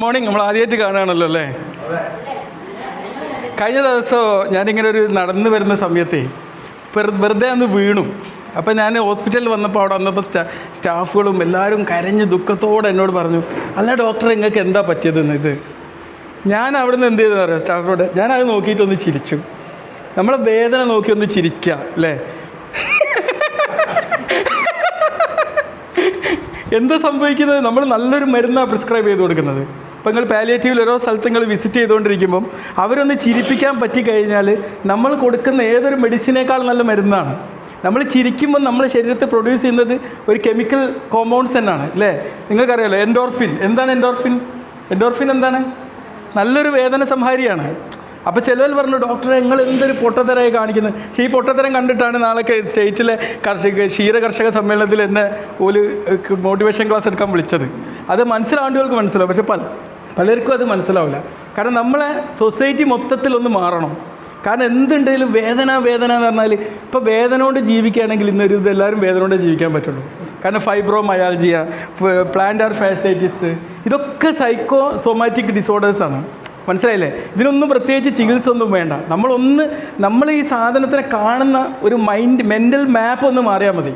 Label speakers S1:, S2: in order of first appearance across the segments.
S1: Morning നമ്മൾ ആദ്യമായിട്ട് കാണുകയാണല്ലോ അല്ലേ? കഴിഞ്ഞ ദിവസം ഞാനിങ്ങനെ ഒരു നടന്നു വരുന്ന സമയത്തേ വെറു- വെറുതെ അന്ന് വീണു. അപ്പം ഞാൻ ഹോസ്പിറ്റലിൽ വന്നപ്പോൾ അവിടെ വന്നപ്പോൾ സ്റ്റാ സ്റ്റാഫുകളും എല്ലാവരും കരഞ്ഞ് ദുഃഖത്തോടെ എന്നോട് പറഞ്ഞു അല്ല ഡോക്ടർ നിങ്ങൾക്ക് എന്താ പറ്റിയതെന്ന് ഇത്? ഞാൻ അവിടെ നിന്ന് എന്ത് ചെയ്തെന്ന് അറിയാം സ്റ്റാഫിനോട്? ഞാൻ അത് നോക്കിയിട്ടൊന്ന് ചിരിച്ചു. നമ്മളെ വേദന നോക്കി ഒന്ന് ചിരിക്കുക അല്ലേ? എന്താ സംഭവിക്കുന്നത്? നമ്മൾ നല്ലൊരു മരുന്നാണ് പ്രിസ്ക്രൈബ് ചെയ്ത് കൊടുക്കുന്നത്. ഇപ്പം നിങ്ങൾ പാലിയേറ്റീവിൽ ഓരോ സ്ഥലത്ത് നിങ്ങൾ വിസിറ്റ് ചെയ്തുകൊണ്ടിരിക്കുമ്പം അവരൊന്ന് ചിരിപ്പിക്കാൻ പറ്റിക്കഴിഞ്ഞാൽ നമ്മൾ കൊടുക്കുന്ന ഏതൊരു മെഡിസിനേക്കാൾ നല്ല മരുന്നാണ്. നമ്മൾ ചിരിക്കുമ്പോൾ നമ്മുടെ ശരീരത്തിൽ പ്രൊഡ്യൂസ് ചെയ്യുന്നത് ഒരു കെമിക്കൽ കോമ്പൗണ്ട്സ് തന്നെയാണ് അല്ലേ? നിങ്ങൾക്കറിയാലോ എൻഡോർഫിൻ എന്താണ് എൻഡോർഫിൻ എൻഡോർഫിൻ എന്താണ്? നല്ലൊരു വേദന സംഹാരിയാണ്. അപ്പോൾ ചിലവർ പറഞ്ഞു ഡോക്ടറെ നിങ്ങൾ എന്തൊരു പൊട്ടത്തരമായി കാണിക്കുന്നത് പക്ഷേ ഈ പൊട്ടത്തരം കണ്ടിട്ടാണ് നാളെ സ്റ്റേറ്റിലെ കർഷക ക്ഷീര കർഷക സമ്മേളനത്തിൽ എന്നെ ഒരു മോട്ടിവേഷൻ ക്ലാസ് എടുക്കാൻ വിളിച്ചത്. അത് മനസ്സിലാവേണ്ടവർക്ക് മനസ്സിലാവും. പക്ഷെ പല പലർക്കും അത് മനസ്സിലാവില്ല. കാരണം നമ്മളെ സൊസൈറ്റി മൊത്തത്തിൽ ഒന്ന് മാറണം. കാരണം എന്തുണ്ടെങ്കിലും വേദന വേദന എന്ന് പറഞ്ഞാൽ ഇപ്പോൾ വേദന കൊണ്ട് ജീവിക്കുകയാണെങ്കിൽ ഇന്നൊരു ഇത് എല്ലാവരും വേദന കൊണ്ട് ജീവിക്കാൻ പറ്റുള്ളൂ. കാരണം ഫൈബ്രോ മയാൾജിയ പ്ലാന്റാർ ഫാസൈറ്റിസ് ഇതൊക്കെ സൈക്കോ സൊമാറ്റിക് ഡിസോർഡേഴ്സാണ് മനസ്സിലായില്ലേ? ഇതിനൊന്നും പ്രത്യേകിച്ച് ചികിത്സ ഒന്നും വേണ്ട. നമ്മളൊന്ന് നമ്മൾ ഈ സാധനത്തിനെ കാണുന്ന ഒരു മൈൻഡ് മെന്റൽ മാപ്പ് ഒന്ന് മാറിയാൽ മതി.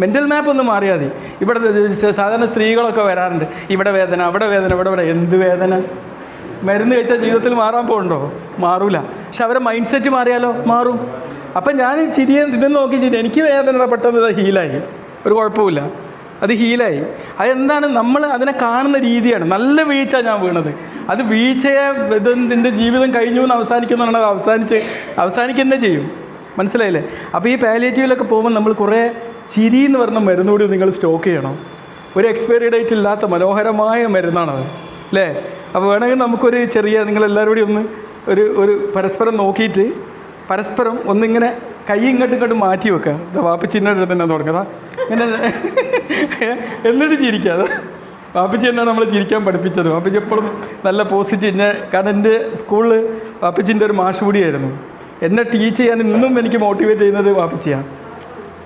S1: മെന്റൽ മാപ്പ് ഒന്ന് മാറിയാൽ മതി. ഇവിടെ സാധാരണ സ്ത്രീകളൊക്കെ വരാറുണ്ട്. ഇവിടെ വേദന അവിടെ വേദന ഇവിടെ ഇവിടെ എന്ത് വേദന? മരുന്ന് കഴിച്ചാൽ ജീവിതത്തിൽ മാറാൻ പോകുന്നുണ്ടോ മാറൂല. പക്ഷെ അവരെ മൈൻഡ് സെറ്റ് മാറിയാലോ? മാറും. അപ്പം ഞാൻ ചിരിയെ ഇതെന്ന് നോക്കി ചിരി. എനിക്ക് വേദന പെട്ടെന്ന് ഹീലായി ഒരു കുഴപ്പമില്ല അത് ഹീലായി. അതെന്താണ്? നമ്മൾ അതിനെ കാണുന്ന രീതിയാണ്. നല്ല വീഴ്ച ഞാൻ വീണത്. അത് വീഴ്ചയെ ഇത് ജീവിതം കഴിഞ്ഞു എന്ന് അവസാനിക്കുന്നതാണ് അത് അവസാനിച്ച് അവസാനിക്കുന്നേ ചെയ്യും. മനസ്സിലായില്ലേ? അപ്പോൾ ഈ പാലിയേറ്റീവിലൊക്കെ പോകുമ്പോൾ നമ്മൾ കുറേ ചിരി എന്ന് പറഞ്ഞ മരുന്നുകൂടി നിങ്ങൾ സ്റ്റോക്ക് ചെയ്യണം. ഒരു എക്സ്പയറി ഡേറ്റ് ഇല്ലാത്ത മനോഹരമായ മരുന്നാണത്. അല്ലേ അപ്പോൾ വേണമെങ്കിൽ നമുക്കൊരു ചെറിയ നിങ്ങളെല്ലാവരും കൂടി ഒന്ന് ഒരു ഒരു പരസ്പരം നോക്കിയിട്ട് പരസ്പരം ഒന്നിങ്ങനെ കൈ ഇങ്ങോട്ടും ഇങ്ങോട്ടും മാറ്റി വെക്കുക. വാപ്പ് ചിഹ്നം തന്നെ തുടങ്ങുക എന്നിട്ട് ചിരിക്കുക വാപ്പച്ചി എന്നാണ് നമ്മൾ ചിരിക്കാൻ പഠിപ്പിച്ചത്. വാപ്പച്ചി എപ്പോഴും നല്ല പോസിറ്റീവ് ഞാൻ കാരണം എന്റെ സ്കൂളിൽ വാപ്പച്ചിന്റെ ഒരു മാഷ് കൂടിയായിരുന്നു എന്നെ ടീച്ച് ചെയ്യാൻ ഇന്നും എനിക്ക് മോട്ടിവേറ്റ് ചെയ്യുന്നത് വാപ്പച്ചിയാണ്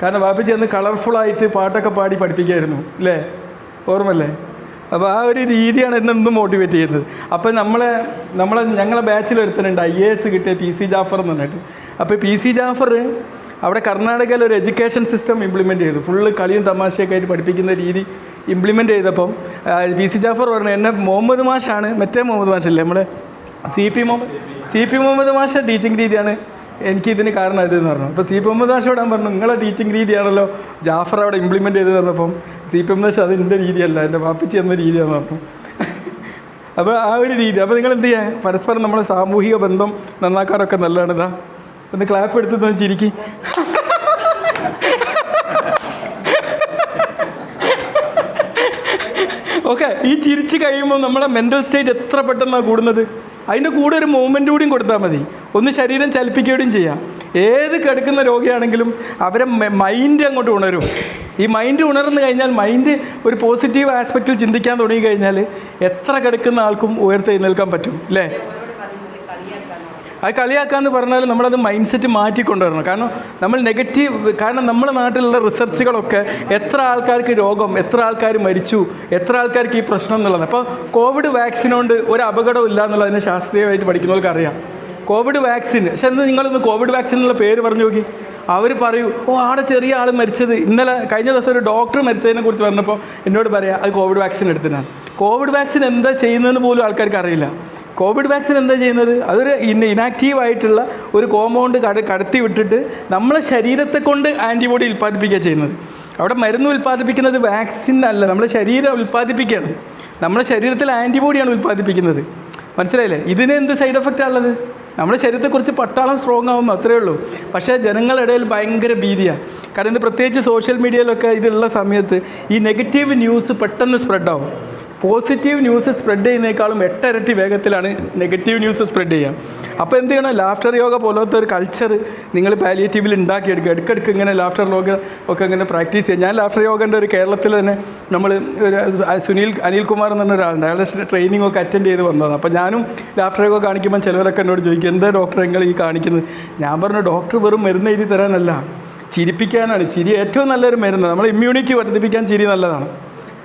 S1: കാരണം വാപ്പച്ചി അന്ന് കളർഫുള്ളായിട്ട് പാട്ടൊക്കെ പാടി പഠിപ്പിക്കുമായിരുന്നു അല്ലേ ഓർമ്മല്ലേ അപ്പോൾ ആ ഒരു രീതിയാണ് എന്നെ ഇന്നും മോട്ടിവേറ്റ് ചെയ്യുന്നത്. അപ്പോൾ നമ്മളെ നമ്മളെ ഞങ്ങളെ ബാച്ചിൽ ഐ എ എസ് കിട്ടിയ പി സി ജാഫർ എന്ന് പറഞ്ഞിട്ട്. അപ്പോൾ പി സി ജാഫർ അവിടെ കർണാടകയിൽ ഒരു എഡ്യൂക്കേഷൻ സിസ്റ്റം ഇംപ്ലിമെന്റ് ചെയ്തു. ഫുള്ള് കളിയും തമാശയൊക്കെ ആയിട്ട് പഠിപ്പിക്കുന്ന രീതി ഇംപ്ലിമെന്റ് ചെയ്തപ്പം പി സി ജാഫർ പറഞ്ഞു എന്നെ മുഹമ്മദ് മാഷാണ്. മറ്റേ മുഹമ്മദ് മാഷല്ലേ നമ്മുടെ C P Muhammad C P Muhammad മാഷ ടീച്ചിങ് രീതിയാണ് എനിക്ക് ഇതിന് കാരണം ഇതെന്ന് പറഞ്ഞു. അപ്പോൾ സി പി മുഹമ്മദ് മാഷ ഞാൻ പറഞ്ഞു നിങ്ങളെ ടീച്ചിങ് രീതിയാണല്ലോ ജാഫർ അവിടെ ഇംപ്ലിമെന്റ് ചെയ്ത് തന്നപ്പം സി പി മുഹമ്മദ് മാഷ് അത് എന്റെ രീതിയല്ല എന്റെ വാപ്പിച്ച് എന്ന രീതിയാണ് പറഞ്ഞു. അപ്പോൾ ആ ഒരു രീതി. അപ്പോൾ നിങ്ങൾ എന്ത് ചെയ്യുക പരസ്പരം നമ്മളെ സാമൂഹിക ബന്ധം നന്നാക്കാനൊക്കെ നല്ലതാണ് ഇതാ. ഒന്ന് ക്ലാപ്പ് എടുത്ത് ചിരിക്ക്. ഓക്കെ ഈ ചിരിച്ച് കഴിയുമ്പോൾ നമ്മുടെ മെന്റൽ സ്റ്റേറ്റ് എത്ര പെട്ടെന്നാണ് കൂടുന്നത്? അതിന്റെ കൂടെ ഒരു മൂവ്മെന്റ് കൂടിയും കൊടുത്താൽ മതി. ഒന്ന് ശരീരം ചലിപ്പിക്കുകയും ചെയ്യാം. ഏത് കിടക്കുന്ന രോഗിയാണെങ്കിലും അവരെ മൈൻഡ് അങ്ങോട്ട് ഉണരും. ഈ മൈൻഡ് ഉണർന്നു കഴിഞ്ഞാൽ മൈൻഡ് ഒരു പോസിറ്റീവ് ആസ്പെക്റ്റിൽ ചിന്തിക്കാൻ തുടങ്ങി കഴിഞ്ഞാൽ എത്ര കിടക്കുന്ന ആൾക്കും ഉയർത്തെഴുന്നേൽക്കാൻ പറ്റും അല്ലേ അത് കളിയാക്കാന്ന് പറഞ്ഞാൽ നമ്മളത് മൈൻഡ് സെറ്റ് മാറ്റിക്കൊണ്ടുവരണം. കാരണം നമ്മൾ നെഗറ്റീവ് കാരണം നമ്മുടെ നാട്ടിലുള്ള റിസർച്ചുകളൊക്കെ എത്ര ആൾക്കാർക്ക് രോഗം എത്ര ആൾക്കാർ മരിച്ചു എത്ര ആൾക്കാർക്ക് ഈ പ്രശ്നം എന്നുള്ളത്. അപ്പോൾ കോവിഡ് വാക്സിനോണ്ട് ഒരു അപകടവും ഇല്ല എന്നുള്ളതിനെ ശാസ്ത്രീയമായിട്ട് പഠിക്കുന്നവർക്ക് അറിയാം. കോവിഡ് വാക്സിൻ പക്ഷെ എന്ന് നിങ്ങളൊന്ന് കോവിഡ് വാക്സിൻ എന്നുള്ള പേര് പറഞ്ഞു നോക്കി. അവർ പറയൂ ഓ ആടെ ചെറിയ ആൾ മരിച്ചത്. ഇന്നലെ കഴിഞ്ഞ ദിവസം ഒരു ഡോക്ടർ മരിച്ചതിനെ കുറിച്ച് പറഞ്ഞപ്പോൾ എന്നോട് പറയാം അത് കോവിഡ് വാക്സിൻ എടുത്തിട്ടാണ് കോവിഡ് വാക്സിൻ എന്താ ചെയ്യുന്നതെന്ന് പോലും ആൾക്കാർക്ക് അറിയില്ല. കോവിഡ് വാക്സിൻ എന്താ ചെയ്യുന്നത്? അതൊരു ഇന്ന ഇനാക്റ്റീവ് ആയിട്ടുള്ള ഒരു കോമ്പൗണ്ട് കട കടത്തി വിട്ടിട്ട് നമ്മളെ ശരീരത്തെ കൊണ്ട് ആന്റിബോഡി ഉൽപ്പാദിപ്പിക്കുക ചെയ്യുന്നത്. അവിടെ മരുന്ന് ഉൽപ്പാദിപ്പിക്കുന്നത് വാക്സിൻ അല്ല. നമ്മുടെ ശരീരം ഉൽപ്പാദിപ്പിക്കുകയാണ്. നമ്മുടെ ശരീരത്തിൽ ആന്റിബോഡിയാണ് ഉൽപ്പാദിപ്പിക്കുന്നത്. മനസ്സിലായില്ലേ? ഇതിന് എന്ത് സൈഡ് എഫക്റ്റ് ഉള്ളത്? നമ്മുടെ ശരീരത്തെക്കുറിച്ച് പട്ടാളം സ്ട്രോങ് ആവുന്നു അത്രയേ ഉള്ളൂ. പക്ഷേ ജനങ്ങളുടെ ഇടയിൽ ഭയങ്കര ഭീതിയാണ് കാരണം ഇത് പ്രത്യേകിച്ച് സോഷ്യൽ മീഡിയയിലൊക്കെ ഇതുള്ള സമയത്ത് ഈ നെഗറ്റീവ് ന്യൂസ് പെട്ടെന്ന് സ്പ്രെഡ് ആവും. പോസിറ്റീവ് ന്യൂസ് സ്പ്രെഡ് ചെയ്യുന്നേക്കാളും എട്ടരട്ടി വേഗത്തിലാണ് നെഗറ്റീവ് ന്യൂസ് സ്പ്രെഡ് ചെയ്യുക. അപ്പോൾ എന്ത് ചെയ്യണം? ലാഫ്റ്റർ യോഗ പോലത്തെ ഒരു കൾച്ചർ നിങ്ങൾ പാലിയേറ്റീവിൽ ഉണ്ടാക്കിയെടുക്കുക. ഇടയ്ക്കിടയ്ക്ക് ഇങ്ങനെ ലാഫ്റ്റർ യോഗ ഒക്കെ ഇങ്ങനെ പ്രാക്ടീസ് ചെയ്യുക. ഞാൻ ലാഫ്റ്റർ യോഗന്റെ ഒരു കേരളത്തിൽ തന്നെ നമ്മൾ സുനിൽ അനിൽകുമാർ എന്ന് പറഞ്ഞ ഒരാളുണ്ട്. അയാളുടെ ട്രെയിനിങ് ഒക്കെ അറ്റൻഡ് ചെയ്ത് വന്നതാണ്. അപ്പോൾ ഞാനും ലാഫ്റ്റർ യോഗ കാണിക്കുമ്പോൾ ചിലവരൊക്കെ എന്നോട് ചോദിക്കും എന്താ ഡോക്ടർ നിങ്ങൾ ഈ കാണിക്കുന്നത്? ഞാൻ പറഞ്ഞു ഡോക്ടർ വെറും മരുന്ന് എഴുതി തരാനല്ല. ചിരിപ്പിക്കാനാണ്. ചിരി ഏറ്റവും നല്ലൊരു മരുന്ന്. നമ്മൾ ഇമ്മ്യൂണിറ്റി വർദ്ധിപ്പിക്കാൻ ചിരി നല്ലതാണ്.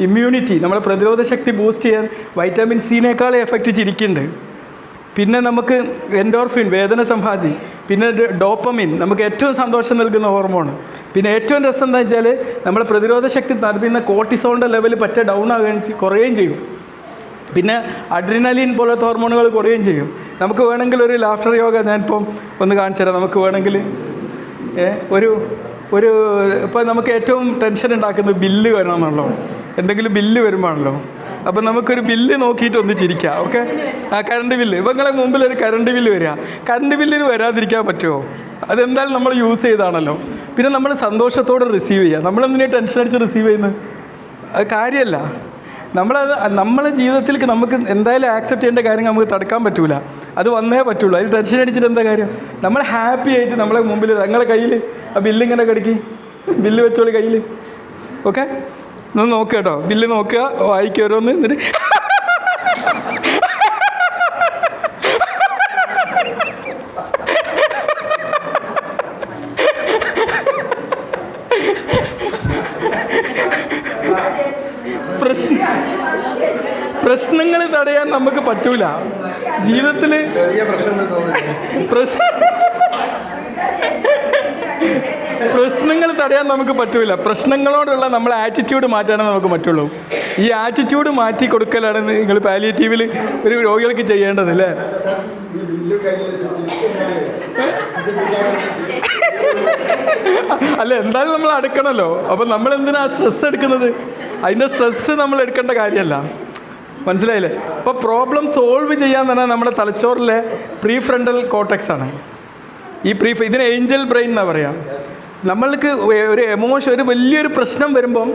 S1: ഇമ്മ്യൂണിറ്റി നമ്മളെ പ്രതിരോധ ശക്തി ബൂസ്റ്റ് ചെയ്യാൻ വൈറ്റാമിൻ സിനേക്കാൾ എഫക്റ്റ് ചിരിക്കുന്നുണ്ട്. പിന്നെ നമുക്ക് എൻഡോർഫിൻ വേദന സംഹാതി പിന്നെ ഡോപ്പമിൻ നമുക്ക് ഏറ്റവും സന്തോഷം നൽകുന്ന ഹോർമോൺ പിന്നെ ഏറ്റവും രസം എന്താ വെച്ചാൽ നമ്മളെ പ്രതിരോധ ശക്തി നൽകുന്ന കോർട്ടിസോണിന്റെ ലെവൽ പറ്റ ഡൗൺ ആകുകയും കുറയുകയും ചെയ്യും. പിന്നെ അഡ്രിനലിൻ പോലത്തെ ഹോർമോണുകൾ കുറയുകയും ചെയ്യും. നമുക്ക് വേണമെങ്കിൽ ഒരു ലാഫ്റ്റർ യോഗ ഞാനിപ്പം ഒന്ന് കാണിച്ചു തരാം നമുക്ക് വേണമെങ്കിൽ ഒരു ഒരു ഇപ്പം നമുക്ക് ഏറ്റവും ടെൻഷൻ ഉണ്ടാക്കുന്നത് ബില്ല് വരണമെന്നുള്ളൂ എന്തെങ്കിലും ബില്ല് വരുമ്പോഴാണല്ലോ അപ്പം നമുക്കൊരു ബില്ല് നോക്കിയിട്ട് ഒന്ന് ചിരിക്കാം ഓക്കെ? ആ കറണ്ട് ബില്ല്. ഇപ്പം നിങ്ങളെ മുമ്പിൽ ഒരു കറണ്ട് ബില്ല് വരിക കറണ്ട് ബില്ലിന് വരാതിരിക്കാൻ പറ്റുമോ? അതെന്തായാലും നമ്മൾ യൂസ് ചെയ്താണല്ലോ. പിന്നെ നമ്മൾ സന്തോഷത്തോടെ റിസീവ് ചെയ്യുക നമ്മളെന്തിനാണ് ടെൻഷൻ അടിച്ച് റിസീവ് ചെയ്യുന്നത് അത് കാര്യമല്ല നമ്മളത് നമ്മളെ ജീവിതത്തിലേക്ക് നമുക്ക് എന്തായാലും ആക്സെപ്റ്റ് ചെയ്യേണ്ട കാര്യം നമുക്ക് തടുക്കാൻ പറ്റൂല. അത് വന്നേ പറ്റുള്ളൂ. അതിൽ ടെൻഷൻ അടിച്ചിട്ട് എന്താ കാര്യം? നമ്മൾ ഹാപ്പി ആയിട്ട് നമ്മളെ മുമ്പിൽ നിങ്ങളെ കയ്യിൽ ആ ബില്ലിങ്ങനെ കിടക്കി. ബില്ല് വെച്ചോളി കയ്യിൽ ഓക്കെ ഒന്ന് നോക്കുക കേട്ടോ. ബില്ല് നോക്കുക വായിക്കുക ഓരോന്ന് എന്നിട്ട് പ്രശ്ന പ്രശ്നങ്ങൾ തടയാൻ നമുക്ക് പറ്റൂല. ജീവിതത്തിൽ
S2: ചെറിയ പ്രശ്നങ്ങൾ
S1: പ്രശ്നങ്ങൾ തടയാൻ നമുക്ക് പറ്റൂല. പ്രശ്നങ്ങളോടുള്ള നമ്മളെ ആറ്റിറ്റ്യൂഡ് മാറ്റാനേ നമുക്ക് പറ്റുള്ളൂ. ഈ ആറ്റിറ്റ്യൂഡ് മാറ്റി കൊടുക്കലാണ് നിങ്ങൾ പാലിയേറ്റീവിൽ ഒരു രോഗികൾക്ക് ചെയ്യേണ്ടത് അല്ലേ? അല്ല എന്തായാലും നമ്മൾ അടുക്കണമല്ലോ അപ്പം നമ്മൾ എന്തിനാ സ്ട്രെസ് എടുക്കുന്നത്? അതിന്റെ സ്ട്രെസ് നമ്മൾ എടുക്കേണ്ട കാര്യമല്ല. മനസ്സിലായില്ലേ? അപ്പോൾ പ്രോബ്ലം സോൾവ് ചെയ്യാൻ തന്നെ നമ്മുടെ തലച്ചോറിലെ പ്രീ ഫ്രണ്ടൽ കോട്ടക്സ് ആണ്. ഈ പ്രീ ഇതിന് ഏഞ്ചൽ ബ്രെയിൻ എന്നാ പറയാം. നമ്മൾക്ക് ഒരു എമോഷൻ ഒരു വലിയൊരു പ്രശ്നം വരുമ്പം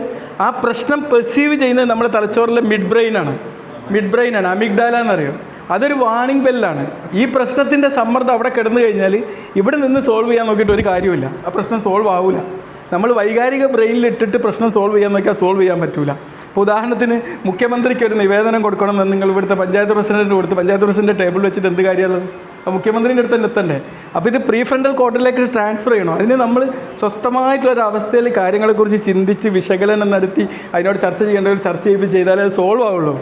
S1: ആ പ്രശ്നം പെർസീവ് ചെയ്യുന്നത് നമ്മുടെ തലച്ചോറിലെ മിഡ് ബ്രെയിനാണ് മിഡ് ബ്രെയിനാണ് അമിഗ്ഡാല എന്നറിയും അതൊരു വാണിംഗ് ബെല്ലാണ് ഈ പ്രശ്നത്തിന്റെ സമ്മർദ്ദം അവിടെ കിടന്നു കഴിഞ്ഞാൽ ഇവിടെ നിന്ന് സോൾവ് ചെയ്യാൻ നോക്കിയിട്ട് ഒരു കാര്യമില്ല ആ പ്രശ്നം സോൾവ് ആവില്ല നമ്മൾ വൈകാരിക ബ്രെയിനിൽ ഇട്ടിട്ട് പ്രശ്നം സോൾവ് ചെയ്യാൻ നോക്കിയാൽ സോൾവ് ചെയ്യാൻ പറ്റില്ല ഇപ്പോൾ ഉദാഹരണത്തിന് മുഖ്യമന്ത്രിക്ക് ഒരു നിവേദനം കൊടുക്കണമെന്ന് നിങ്ങൾ ഇവിടുത്തെ പഞ്ചായത്ത് പ്രസിഡന്റിന് കൊടുത്ത് പഞ്ചായത്ത് പ്രസിഡന്റ് ടേബിൾ വെച്ചിട്ട് എന്ത് കാര്യമാണ് മുഖ്യമന്ത്രിന്റെ അടുത്ത് തന്നെ എത്തണ്ടേ? അപ്പോൾ ഇത് പ്രീ ഫ്രണ്ടൽ കോർട്ടിലേക്ക് ട്രാൻസ്ഫർ ചെയ്യണം? അതിന് നമ്മൾ സ്വസ്ഥമായിട്ടുള്ള ഒരു അവസ്ഥയിൽ കാര്യങ്ങളെക്കുറിച്ച് ചിന്തിച്ച് വിശകലനം നടത്തി അതിനോട് ചർച്ച ചെയ്യേണ്ട ഒരു ചർച്ച ചെയ്ത് ചെയ്താലേ അത് സോൾവ് ആവുള്ളൂ.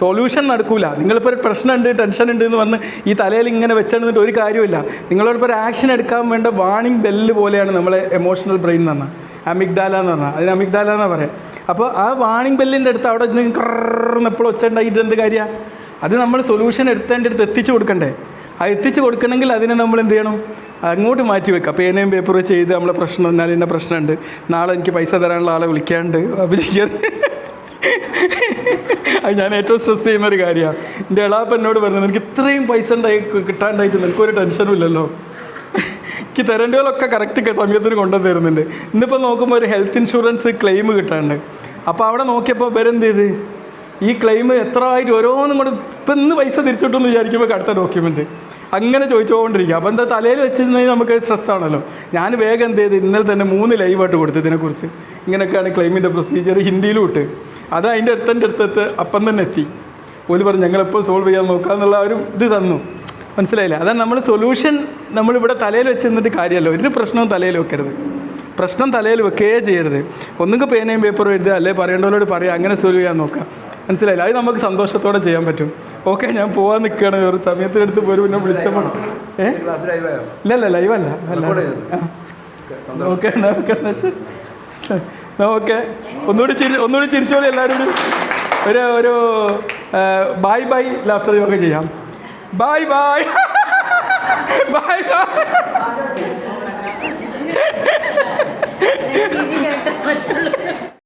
S1: സൊല്യൂഷൻ നടക്കൂല. നിങ്ങളിപ്പോൾ ഒരു പ്രശ്നമുണ്ട് ടെൻഷൻ ഉണ്ട് എന്ന് വന്ന് ഈ തലയിൽ ഇങ്ങനെ വെച്ചിരുന്നിട്ട് ഒരു കാര്യമില്ല നിങ്ങളോടൊപ്പം ഒരു ആക്ഷൻ എടുക്കാൻ വേണ്ട വാണിംഗ് ബെല്ല് പോലെയാണ് നമ്മളെ എമോഷണൽ ബ്രെയിൻ എന്ന് പറഞ്ഞാൽ അമിഗ്ഡാല എന്ന് പറഞ്ഞാൽ അതിന് അമിഗ്ഡാല എന്നാണ് പറയാം. അപ്പോൾ ആ വാണിംഗ് ബെല്ലിന്റെ അടുത്ത് അവിടെ കറന്ന് എപ്പോഴും ഒച്ച ഉണ്ടാക്കിയിട്ട് എന്ത് കാര്യമാണ് അത് നമ്മൾ സൊല്യൂഷൻ എടുത്തതിന്റെ അടുത്ത് എത്തിച്ചു കൊടുക്കണ്ടേ. അത് എത്തിച്ചു കൊടുക്കണമെങ്കിൽ അതിനെ നമ്മൾ എന്ത് ചെയ്യണം? അങ്ങോട്ട് മാറ്റി വെക്കുക. പേനയും പേപ്പറും ചെയ്ത് നമ്മളെ പ്രശ്നം എന്നാൽ എന്റെ പ്രശ്നമുണ്ട്. നാളെ എനിക്ക് പൈസ തരാനുള്ള ആളെ വിളിക്കാണ്ട് അഭിജിക്കാതെ അത് ഞാൻ ഏറ്റവും സ്ട്രെസ് ചെയ്യുന്ന ഒരു കാര്യമാണ്. എന്റെ ഇളാപ്പ എന്നോട് പറഞ്ഞത് എനിക്ക് ഇത്രയും പൈസ ഉണ്ടായി കിട്ടാണ്ടായിട്ട് നിനക്കൊരു ടെൻഷനും ഇല്ലല്ലോ. എനിക്ക് തരേണ്ടതിലൊക്കെ കറക്റ്റ് സമയത്തിന് കൊണ്ടുവന്ന് തരുന്നുണ്ട് ഇന്നിപ്പോൾ നോക്കുമ്പോൾ ഒരു ഹെൽത്ത് ഇൻഷുറൻസ് ക്ലെയിം കിട്ടാണ്ട് അപ്പോൾ അവിടെ നോക്കിയപ്പോൾ ഇവരെന്ത് ചെയ്ത് ഈ ക്ലെയിം എത്ര ആയിട്ട് ഓരോന്നും കൂടെ ഇപ്പം ഇന്ന് പൈസ തിരിച്ചിട്ടെന്ന് വിചാരിക്കുമ്പോൾ അടുത്ത ഡോക്യുമെന്റ് അങ്ങനെ ചോദിച്ചുകൊണ്ടിരിക്കുക. അപ്പോൾ എന്താ തലയിൽ വെച്ചിരുന്നെങ്കിൽ നമുക്ക് സ്ട്രെസ്സാണല്ലോ ഞാൻ വേഗം എന്ത് ചെയ്ത് ഇന്നലെ തന്നെ മൂന്ന് ലൈവായിട്ട് കൊടുത്തു ഇതിനെക്കുറിച്ച്. ഇങ്ങനെയൊക്കെയാണ് ക്ലെയിമിന്റെ പ്രൊസീജിയർ ഹിന്ദിയിലും ഇട്ട് അത് അതിന്റെ അടുത്തന്റെ അടുത്തത്ത് അപ്പം തന്നെ എത്തി. ഓൽ പറഞ്ഞു ഞങ്ങളെപ്പോൾ സോൾവ് ചെയ്യാൻ നോക്കുക എന്നുള്ള ഒരു ഇത് തന്നു. മനസ്സിലായില്ല? അതാണ് നമ്മൾ സൊല്യൂഷൻ നമ്മളിവിടെ തലയിൽ വെച്ച് നിന്നിട്ട് കാര്യമല്ല. ഒരു പ്രശ്നവും തലയിൽ വെക്കരുത്. പ്രശ്നം തലയിൽ വെക്കുകയേ ചെയ്യരുത്. ഒന്നുകിൽ പേനയും പേപ്പറും എഴുതുക അല്ലെങ്കിൽ പറയേണ്ടവരോട് പറയുക അങ്ങനെ സോൾവ് ചെയ്യാൻ നോക്കുക മനസ്സിലായില്ല. അത് നമുക്ക് സന്തോഷത്തോടെ ചെയ്യാൻ പറ്റും. ഓക്കെ ഞാൻ പോകാൻ നിൽക്കുകയാണ് ഒരു സമയത്തിനടുത്ത് പോരും പിന്നെ വിളിച്ചപ്പോൾ ഏ? ഇല്ല ഇല്ല ലൈവല്ല അല്ല.
S2: ഓക്കെ
S1: ഓക്കെ ഓക്കെ ഒന്നുകൂടി ചിരി ഒന്നുകൂടി ചിരിച്ചോളി എല്ലാവരും ഒരു ഒരു ബൈ ബൈ ലാഫ്റ്റർ യോഗ ചെയ്യാം. Bye bye bye bye